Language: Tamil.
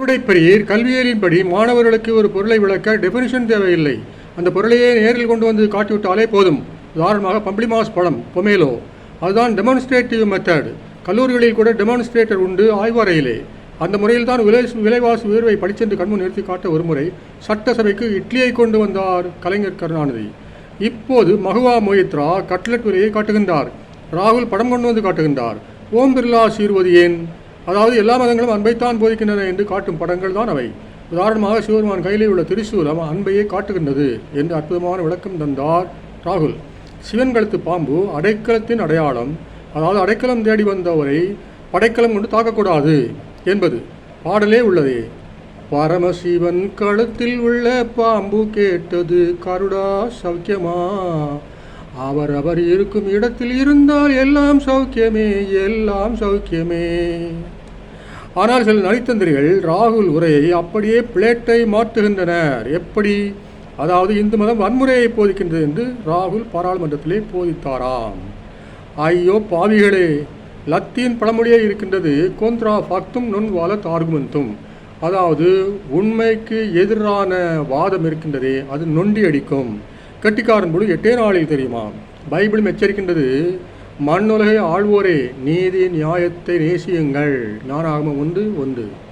விடைப்பெரியர் கல்வியலின்படி மாணவர்களுக்கு ஒரு பொருளை விளக்க டெஃபினிஷன் தேவையில்லை. அந்த பொருளையே நேரில் கொண்டு வந்து காட்டிவிட்டாலே போதும். உதாரணமாக பம்ப்ளிமாஸ் பழம் பொமேலோ. அதுதான் டெமான்ஸ்ட்ரேட்டிவ் மெத்தட் கல்லூரிகளில் கூட டெமான்ஸ்ட்ரேட்டர் உண்டு ஆய்வறையிலே. அந்த முறையில் தான் விலை விலைவாசி உயர்வை படிச்சென்று கண்முன் நிறுத்தி காட்ட ஒருமுறை சட்டசபைக்கு இட்லியை கொண்டு வந்தார் கலைஞர் கருணாநிதி. இப்போது மகுவா மொயித்ரா கட்லெட் விலையை காட்டுகின்றார். ராகுல் படம் கொண்டு வந்து காட்டுகின்றார். ஓம் பிர்லா சீர்வது ஏன்? அதாவது எல்லா மதங்களும் அன்பைத்தான் போதிக்கின்றன என்று காட்டும் படங்கள் தான் அவை. உதாரணமாக சிவபெருமான் கையிலே உள்ள திரிசூலம் அன்பையே காட்டுகின்றது என்று அற்புதமான விளக்கம் தந்தார் ராகுல். சிவன் கழுத்து பாம்பு அடைக்கலத்தின் அடையாளம் அதாவது அடைக்கலம் தேடி வந்தவரை படைக்கலம் கொண்டு தாக்கக்கூடாது என்பது பாடலே உள்ளதே. பரமசிவன் கழுத்தில் உள்ள பாம்பு கேட்டது கருடா சௌக்கியமா? அவர் அவர் இருக்கும் இடத்தில் இருந்தால் எல்லாம் சௌக்கியமே எல்லாம் சௌக்கியமே. ஆனால் சில நலித்தந்திரிகள் ராகுல் உரையை அப்படியே பிளேட்டை மாற்றுகின்றனர். எப்படி? அதாவது இந்து மதம் வன்முறையை போதிக்கின்றது என்று ராகுல் பாராளுமன்றத்திலே போதித்தாராம். ஐயோ பாவிகளே லத்தீன் பழமொழியே இருக்கின்றது. கோந்த்ரா ஃபக்தும் நுண் வாலத் அதாவது உண்மைக்கு எதிரான வாதம் இருக்கின்றதே அது நொண்டி அடிக்கும். கட்டிக்காரன் பொழுது எட்டே நாளில் தெரியுமா பைபிளும் எச்சரிக்கின்றது. மண்ணுலகை ஆழ்வோரே நீதி நியாயத்தை நேசியுங்கள். ஞானாகமம் ஒன்று ஒன்று.